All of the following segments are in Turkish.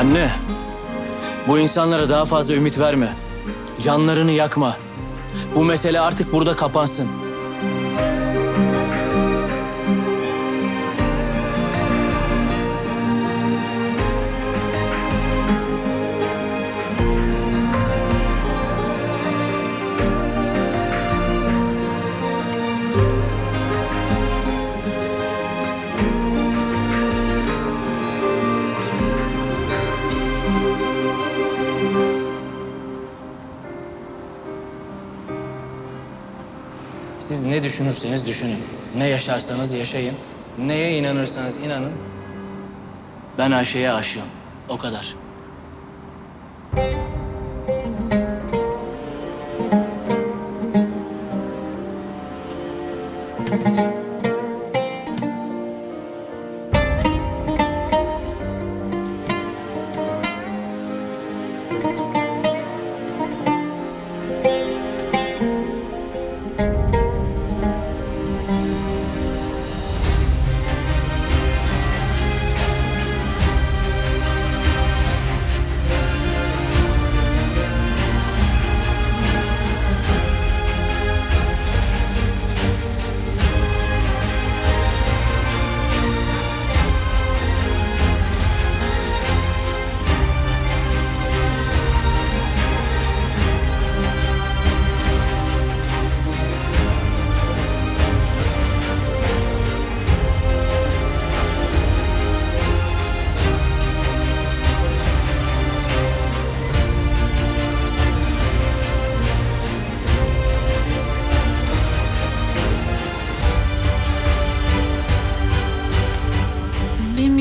Anne, bu insanlara daha fazla ümit verme. Canlarını yakma. Bu mesele artık burada kapansın. Siz ne düşünürseniz düşünün. Ne yaşarsanız yaşayın. Neye inanırsanız inanın. Ben Ayşe'ye aşığım. O kadar.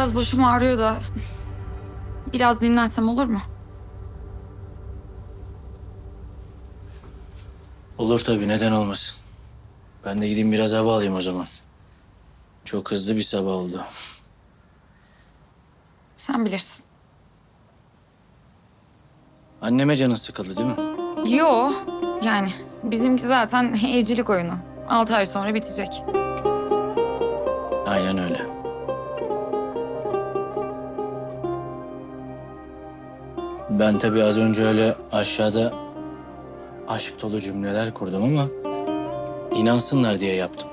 Biraz başım ağrıyor da biraz dinlensem olur mu? Olur tabii neden olmasın. Ben de gideyim biraz hava alayım o zaman. Çok hızlı bir sabah oldu. Sen bilirsin. Anneme canın sıkıldı değil mi? Yo yani bizimki zaten evcilik oyunu. Altı ay sonra bitecek. Ben tabii az önce öyle aşağıda aşk dolu cümleler kurdum ama inansınlar diye yaptım.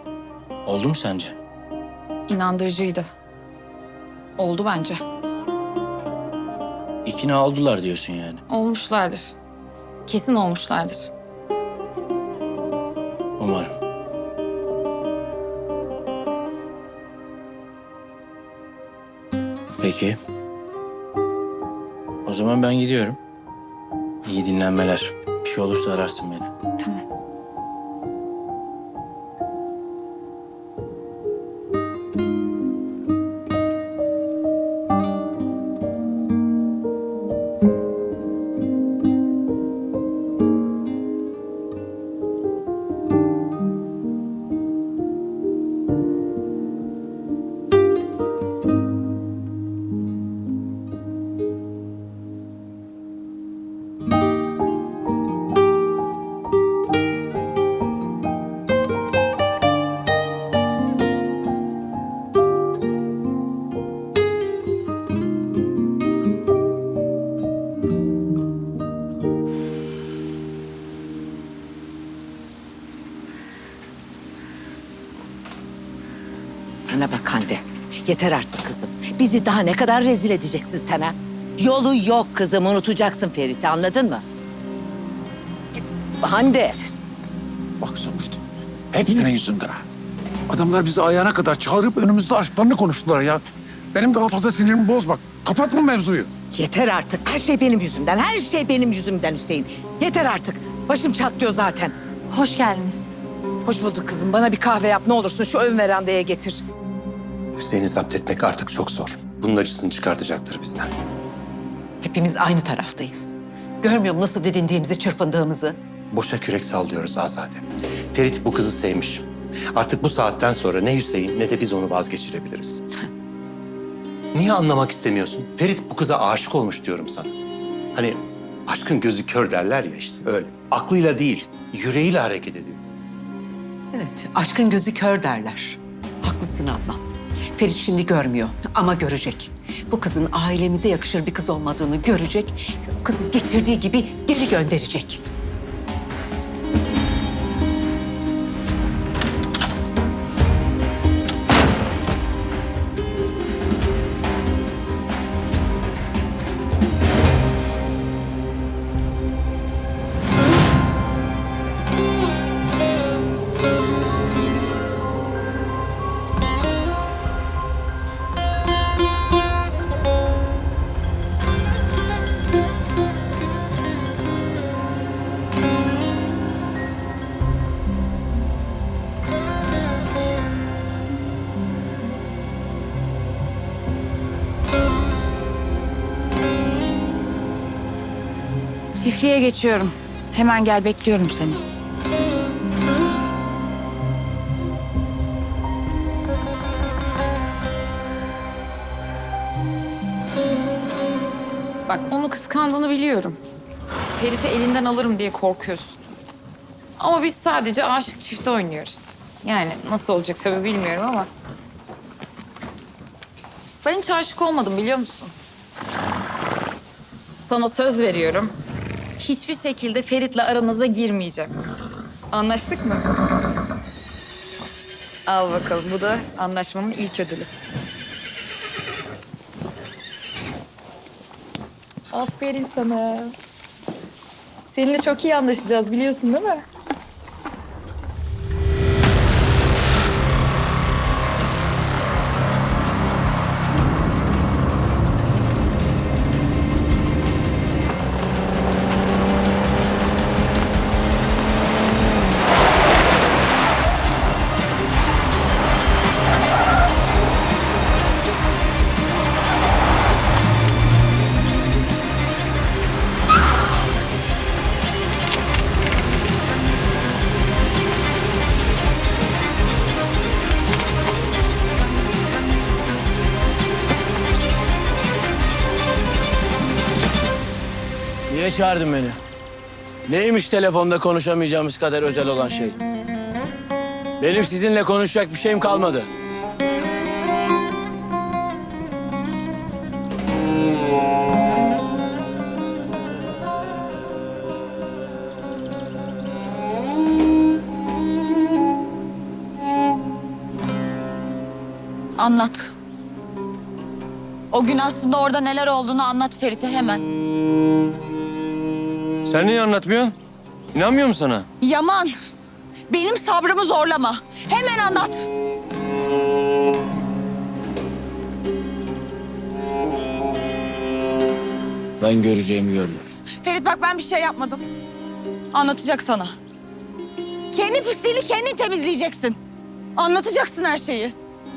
Oldu mu sence? İnandırıcıydı. Oldu bence. İkna oldular diyorsun yani. Olmuşlardır. Kesin olmuşlardır. Umarım. Peki. O zaman ben gidiyorum. İyi dinlenmeler. Bir şey olursa ararsın beni. Tamam. Bana bak Hande. Yeter artık kızım. Bizi daha ne kadar rezil edeceksin sen ha? Yolu yok kızım. Unutacaksın Ferit'i anladın mı? Hande. Bak Zümrüt, hep senin yüzünden ha. Adamlar bizi ayağına kadar çağırıp önümüzde aşklarını konuştular ya. Benim daha fazla sinirimi bozma. Kapatma mevzuyu. Yeter artık. Her şey benim yüzümden. Her şey benim yüzümden Hüseyin. Yeter artık. Başım çatlıyor zaten. Hoş geldiniz. Hoş bulduk kızım. Bana bir kahve yap ne olursun. Şu ön verandaya getir. Hüseyin'i zapt etmek artık çok zor. Bunun acısını çıkartacaktır bizden. Hepimiz aynı taraftayız. Görmüyor musun nasıl didindiğimizi, çırpındığımızı? Boşa kürek sallıyoruz Azade. Ferit bu kızı sevmiş. Artık bu saatten sonra ne Hüseyin ne de biz onu vazgeçirebiliriz. Niye anlamak istemiyorsun? Ferit bu kıza aşık olmuş diyorum sana. Hani aşkın gözü kör derler ya işte öyle. Aklıyla değil, yüreğiyle hareket ediyor. Evet, aşkın gözü kör derler. Haklısın Adnan. Ferit şimdi görmüyor ama görecek. bu kızın ailemize yakışır bir kız olmadığını görecek. Kızı getirdiği gibi geri gönderecek. Çiftliğe geçiyorum. Hemen gel bekliyorum seni. Bak onu kıskandığını biliyorum. Ferit'i elinden alırım diye korkuyorsun. Ama biz sadece aşık çifte oynuyoruz. Yani nasıl olacak tabii bilmiyorum ama. Ben hiç aşık olmadım biliyor musun? Sana söz veriyorum. Hiçbir şekilde Ferit'le aranıza girmeyeceğim. Anlaştık mı? Al bakalım bu da anlaşmanın ilk ödülü. Aferin sana. Seninle çok iyi anlaşacağız biliyorsun değil mi? Niye çağırdın beni? Neymiş telefonda konuşamayacağımız kadar özel olan şey? Benim sizinle konuşacak bir şeyim kalmadı. Anlat. O gün aslında orada neler olduğunu anlat Ferit'e hemen. Sen niye anlatmıyorsun? İnanmıyor musun sana? Yaman, benim sabrımı zorlama. Hemen anlat. Ben göreceğimi gördüm. Ferit bak ben bir şey yapmadım. Anlatacak sana. Kendi pisliğini kendin temizleyeceksin. Anlatacaksın her şeyi.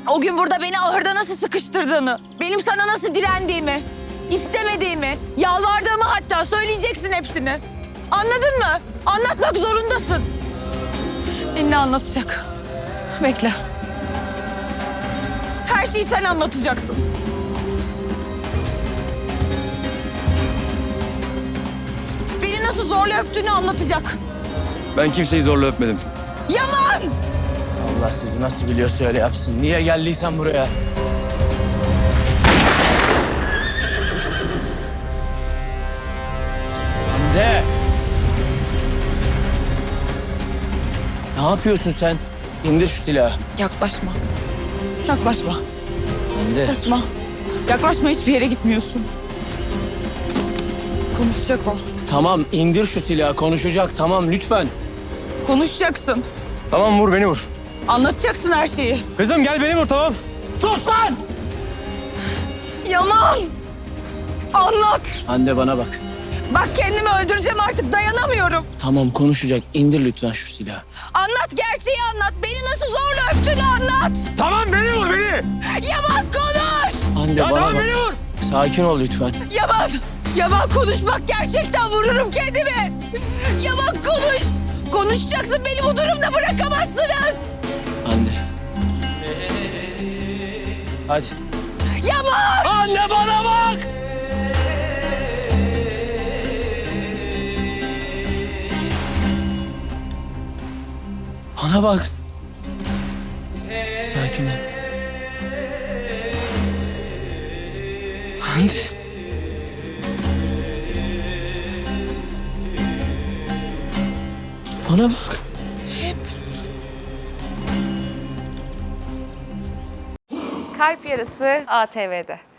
O gün burada beni ahırda nasıl sıkıştırdığını, benim sana nasıl direndiğimi, istemediğimi, yalvardığımı hatta söyleyeceksin hepsini. Anladın mı? Anlatmak zorundasın. Ne anlatacak? Bekle. Her şeyi sen anlatacaksın. Beni nasıl zorla öptüğünü anlatacak. Ben kimseyi zorla öpmedim. Yaman! Allah sizi nasıl biliyorsa öyle yapsın. Niye geldiysen buraya? Ne yapıyorsun sen? İndir şu silahı. Yaklaşma. Yaklaşma. Hande. Yaklaşma. Yaklaşma hiçbir yere gitmiyorsun. Konuşacak o. Tamam indir şu silahı. Konuşacak. Tamam lütfen. Konuşacaksın. Tamam vur beni vur. Anlatacaksın her şeyi. Kızım gel beni vur tamam. Sus lan! Yaman! Anlat. Hande bana bak. Bak kendimi öldüreceğim artık dayanamıyorum. Tamam konuşacak. İndir lütfen şu silahı. Anlat gerçeği anlat. Beni nasıl zorla öptüğünü anlat. Tamam beni vur beni. Yaman konuş. Hande Ya bana tamam bak. beni vur. Sakin ol lütfen. Yaman! Yaman konuş bak gerçekten vururum kendimi. Yaman konuş. Konuşacaksın beni bu durumda bırakamazsınız. Hande. Hadi. Yaman! Anne bana bak! Bana bak. Sakin ol. Hande. Bana bak. Kalp Yarısı ATV'de.